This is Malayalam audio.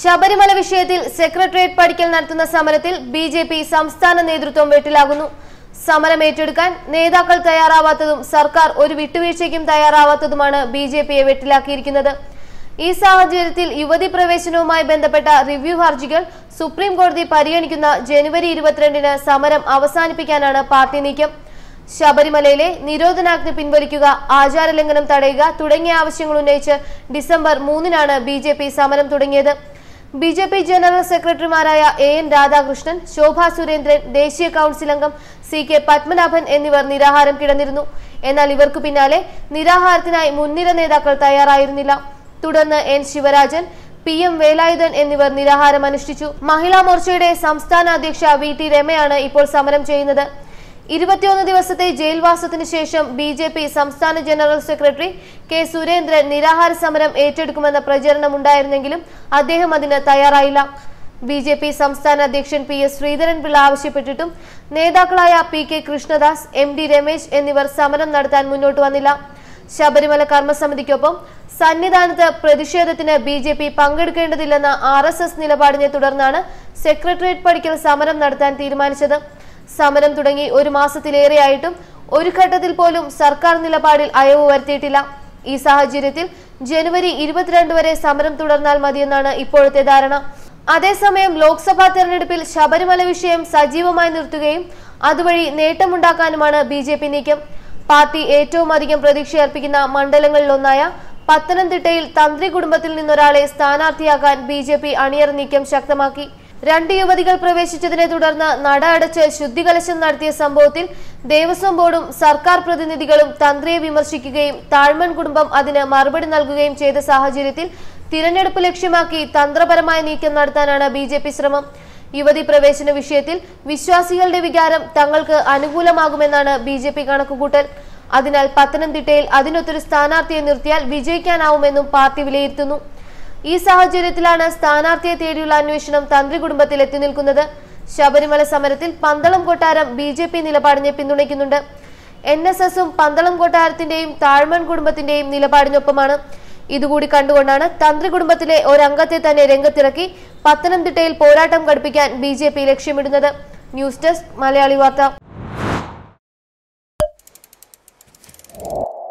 ശബരിമല വിഷയത്തിൽ സെക്രട്ടേറിയറ്റ് പഠിക്കൽ നടത്തുന്ന സമരത്തിൽ ബി ജെ പി സംസ്ഥാന നേതൃത്വം വെട്ടിലാകുന്നു. സമരം ഏറ്റെടുക്കാൻ നേതാക്കൾ തയ്യാറാവാത്തതും സർക്കാർ ഒരു വിട്ടുവീഴ്ചയ്ക്കും തയ്യാറാവാത്തതുമാണ് ബി ജെ പിയെ വെട്ടിലാക്കിയിരിക്കുന്നത്. ഈ സാഹചര്യത്തിൽ യുവതി പ്രവേശനവുമായി ബന്ധപ്പെട്ട റിവ്യൂ ഹർജികൾ സുപ്രീം കോടതി പരിഗണിക്കുന്ന ജനുവരി ഇരുപത്തിരണ്ടിന് സമരം അവസാനിപ്പിക്കാനാണ് പാർട്ടി നീക്കം. ശബരിമലയിലെ നിരോധനാജ്ഞ പിൻവലിക്കുക ആചാരലംഘനം തടയുക തുടങ്ങിയ ആവശ്യങ്ങൾ ഉന്നയിച്ച് ഡിസംബർ മൂന്നിനാണ് ബി സമരം തുടങ്ങിയത്. ബി ജെ പി ജനറൽ സെക്രട്ടറിമാരായ എ എൻ രാധാകൃഷ്ണൻ ശോഭാ സുരേന്ദ്രൻ ദേശീയ കൌൺസിൽ അംഗം സി കെ പത്മനാഭൻ എന്നിവർ നിരാഹാരം കിടന്നിരുന്നു. എന്നാൽ ഇവർക്കു പിന്നാലെ നിരാഹാരത്തിനായി മുൻനിര നേതാക്കൾ തയ്യാറായിരുന്നില്ല. തുടർന്ന് N Sivarajan P M Velayudhan എന്നിവർ നിരാഹാരം അനുഷ്ഠിച്ചു മഹിളാ മോർച്ചയുടെ സംസ്ഥാന അധ്യക്ഷ വി ടി രമയാണ് ഇപ്പോൾ സമരം ചെയ്യുന്നത്. ഇരുപത്തിയൊന്ന് ദിവസത്തെ ജയിൽവാസത്തിന് ശേഷം ബി ജെ പി സംസ്ഥാന ജനറൽ സെക്രട്ടറി കെ സുരേന്ദ്രൻ നിരാഹാര സമരം ഏറ്റെടുക്കുമെന്ന പ്രചരണമുണ്ടായിരുന്നെങ്കിലും അദ്ദേഹം അതിന് തയ്യാറായില്ല. ബി ജെ പി സംസ്ഥാന അധ്യക്ഷൻ പി എസ് ശ്രീധരൻപിള്ള ആവശ്യപ്പെട്ടിട്ടും നേതാക്കളായ P K Krishnadas M D Ramesh എന്നിവർ സമരം നടത്താൻ മുന്നോട്ട് വന്നില്ല. ശബരിമല കർമ്മസമിതിക്കൊപ്പം സന്നിധാനത്ത് പ്രതിഷേധത്തിന് ബി ജെ പി പങ്കെടുക്കേണ്ടതില്ലെന്ന ആർ എസ് എസ് നിലപാടിനെ തുടർന്നാണ് സെക്രട്ടേറിയറ്റ് പഠിക്കൽ സമരം നടത്താൻ തീരുമാനിച്ചത്. സമരം തുടങ്ങി ഒരു മാസത്തിലേറെയായിട്ടും ഒരു ഘട്ടത്തിൽ പോലും സർക്കാർ നിലപാടിൽ അയവ് വരുത്തിയിട്ടില്ല. ഈ സാഹചര്യത്തിൽ ജനുവരി ഇരുപത്തിരണ്ട് വരെ സമരം തുടർന്നാൽ മതിയെന്നാണ് ഇപ്പോഴത്തെ ധാരണ. അതേസമയം ലോക്സഭാ തെരഞ്ഞെടുപ്പിൽ ശബരിമല വിഷയം സജീവമായി നിർത്തുകയും അതുവഴി നേട്ടമുണ്ടാക്കാനുമാണ് ബി ജെ പി നീക്കം. പാർട്ടി ഏറ്റവും അധികം പ്രതീക്ഷയർപ്പിക്കുന്ന മണ്ഡലങ്ങളിലൊന്നായ പത്തനംതിട്ടയിൽ തന്ത്രി കുടുംബത്തിൽ നിന്നൊരാളെ സ്ഥാനാർത്ഥിയാക്കാൻ ബി ജെ പി അണിയർ നീക്കം ശക്തമാക്കി. രണ്ട് യുവതികൾ പ്രവേശിച്ചതിനെ തുടർന്ന് നട അടച്ച് ശുദ്ധികലശം നടത്തിയ സംഭവത്തിൽ ദേവസ്വം ബോർഡും സർക്കാർ പ്രതിനിധികളും തന്ത്രിയെ വിമർശിക്കുകയും താഴ്മൺ കുടുംബം അതിന് മറുപടി നൽകുകയും ചെയ്ത സാഹചര്യത്തിൽ തിരഞ്ഞെടുപ്പ് ലക്ഷ്യമാക്കി തന്ത്രപരമായ നീക്കം നടത്താനാണ് ബി ശ്രമം. യുവതി പ്രവേശന വിഷയത്തിൽ വിശ്വാസികളുടെ വികാരം തങ്ങൾക്ക് അനുകൂലമാകുമെന്നാണ് ബി കണക്കുകൂട്ടൽ. അതിനാൽ പത്തനംതിട്ടയിൽ അതിനൊത്തൊരു സ്ഥാനാർത്ഥിയെ നിർത്തിയാൽ വിജയിക്കാനാവുമെന്നും പാർട്ടി വിലയിരുത്തുന്നു. ഈ സാഹചര്യത്തിലാണ് സ്ഥാനാർത്ഥിയെ തേടിയുള്ള അന്വേഷണം തന്ത്രി കുടുംബത്തിൽ എത്തി നിൽക്കുന്നത്. ശബരിമല സമരത്തിൽ പന്തളം കൊട്ടാരം ബി ജെ പി നിലപാടിനെ പിന്തുണയ്ക്കുന്നുണ്ട്. എൻ എസ് എസും പന്തളം കൊട്ടാരത്തിന്റെയും താഴ്മൺ കുടുംബത്തിന്റെയും നിലപാടിനൊപ്പമാണ്. ഇതുകൂടി കണ്ടുകൊണ്ടാണ് തന്ത്രി കുടുംബത്തിലെ ഒരംഗത്തെ തന്നെ രംഗത്തിറക്കി പത്തനംതിട്ടയിൽ പോരാട്ടം ഘടിപ്പിക്കാൻ ബി ലക്ഷ്യമിടുന്നത്. ന്യൂസ് ഡെസ്ക് മലയാളി വാർത്ത. you